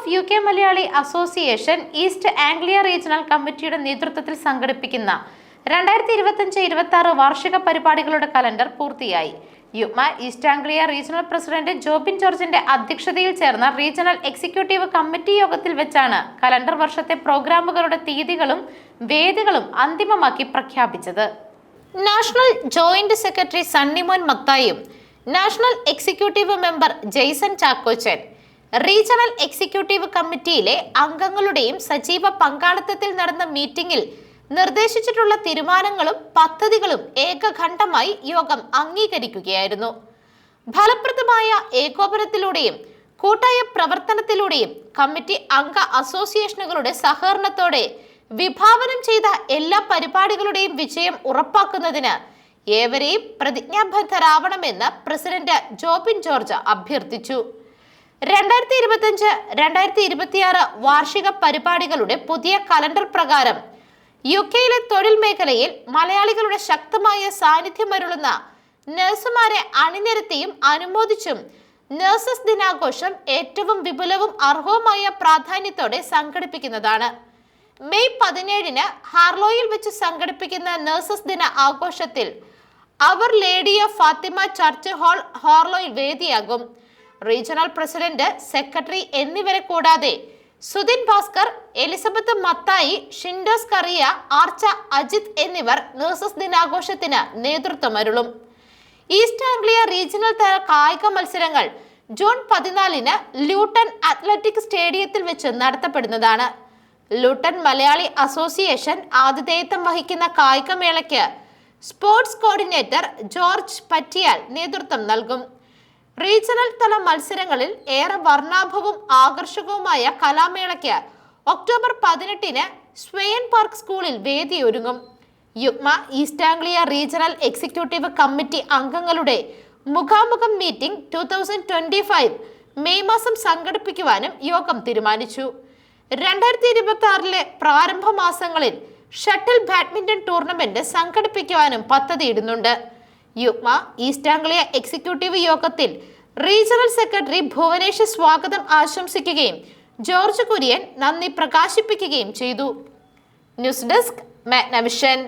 Of U K Malayali association East Anglia regional കമ്മിറ്റിയുടെ നേതൃത്വത്തിൽ സംഘടിപ്പിക്കുന്ന രണ്ടായിരത്തി ഇരുപത്തിയഞ്ച് ഇരുപത്തി ആറ് വാർഷിക പരിപാടികളുടെ കലണ്ടർ പൂർത്തിയായി. യുമ East Anglia regional president Jobin ജോർജിന്റെ അധ്യക്ഷതയിൽ ചേർന്ന റീജിയണൽ എക്സിക്യൂട്ടീവ് കമ്മിറ്റി യോഗത്തിൽ വെച്ചാണ് കലണ്ടർ വർഷത്തെ പ്രോഗ്രാമുകളുടെ തീയതികളും വേദികളും അന്തിമമാക്കി പ്രഖ്യാപിച്ചത്. National joint secretary Sunnymon മത്തായും national executive member Jaison Chackochan regional executive കമ്മിറ്റിയിലെ അംഗങ്ങളുടെയും സജീവ പങ്കാളിത്തത്തിൽ നടന്ന മീറ്റിംഗിൽ നിർദ്ദേശിച്ചിട്ടുള്ള തീരുമാനങ്ങളും പദ്ധതികളും ഏകഖണ്ഡമായി യോഗം അംഗീകരിക്കുകയായിരുന്നു. ഫലപ്രദമായ ഏകോപനത്തിലൂടെയും കൂട്ടായ പ്രവർത്തനത്തിലൂടെയും കമ്മിറ്റി അംഗ അസോസിയേഷനുകളുടെ സഹകരണത്തോടെ വിഭാവനം ചെയ്ത എല്ലാ പരിപാടികളുടെയും വിജയം ഉറപ്പാക്കുന്നതിന് ഏവരെയും പ്രതിജ്ഞാബദ്ധരാവണമെന്ന് പ്രസിഡന്റ് ജോബിൻ ജോർജ് അഭ്യർത്ഥിച്ചു. രണ്ടായിരത്തി ഇരുപത്തിയഞ്ച് രണ്ടായിരത്തി ഇരുപത്തിയാറ് വാർഷിക പരിപാടികളുടെ പുതിയ കലണ്ടർ പ്രകാരം യു കെയിലെ തൊഴിൽ മേഖലയിൽ മലയാളികളുടെ ശക്തമായ സാന്നിധ്യം അരുളുന്ന നഴ്സുമാരെ അണിനിരത്തിയും അനുമോദിച്ചും നഴ്സസ് ദിനാഘോഷം ഏറ്റവും വിപുലവും അർഹവുമായ പ്രാധാന്യത്തോടെ സംഘടിപ്പിക്കുന്നതാണ്. മെയ് പതിനേഴിന് ഹാർലോയിൽ വെച്ച് സംഘടിപ്പിക്കുന്ന നഴ്സസ് ദിന ആഘോഷത്തിൽ Our Lady of Fatima church hall ഹാർലോയിൽ വേദിയാകും. റീജിയണൽ പ്രസിഡന്റ് സെക്രട്ടറി എന്നിവരെ കൂടാതെ സുധിൻ ഭാസ്കർ എലിസബത്ത് മത്തായി ഷിൻഡോസ് കറിയ ആർച്ച അജിത് എന്നിവർ നഴ്സസ് ദിനാഘോഷത്തിന് നേതൃത്വം അരുളും. ഈസ്റ്റ് ആംഗ്ലിയ റീജിയണൽ തല കായിക മത്സരങ്ങൾ ജൂൺ പതിനാലിന് ലൂട്ടൺ അത്ലറ്റിക് സ്റ്റേഡിയത്തിൽ വെച്ച് നടത്തപ്പെടുന്നതാണ്. ലൂട്ടൺ മലയാളി അസോസിയേഷൻ ആതിഥേയത്വം വഹിക്കുന്ന കായികമേളയ്ക്ക് സ്പോർട്സ് കോർഡിനേറ്റർ ജോർജ് പറ്റിയാൽ നേതൃത്വം നൽകും. റീജിയണൽ തല മത്സരങ്ങളിൽ ഏറെ വർണാഭവും ആകർഷകവുമായ കലാമേളയ്ക്ക് ഒക്ടോബർ പതിനെട്ടിന് സ്വയൻ പാർക്ക് സ്കൂളിൽ വേദിയൊരുങ്ങും. UUKMA East Anglia regional executive committee അംഗങ്ങളുടെ മുഖാമുഖം meeting two thousand twenty five May മാസം സംഘടിപ്പിക്കുവാനും യോഗം തീരുമാനിച്ചു. രണ്ടായിരത്തി ഇരുപത്തി ആറിലെ പ്രാരംഭ മാസങ്ങളിൽ ഷട്ടിൽ ബാഡ്മിന്റൺ ടൂർണമെന്റ് സംഘടിപ്പിക്കുവാനും പദ്ധതിയിടുന്നുണ്ട്. യുഗ്മ ഈസ്റ്റ് ആംഗ്ലിയ എക്സിക്യൂട്ടീവ് യോഗത്തിൽ റീജിയണൽ സെക്രട്ടറി ഭുവനേശ്വർ സ്വാഗതം ആശംസിക്കുകയും ജോർജ് കുര്യൻ നന്ദി പ്രകാശിപ്പിക്കുകയും ചെയ്തു. News desk Magnavision.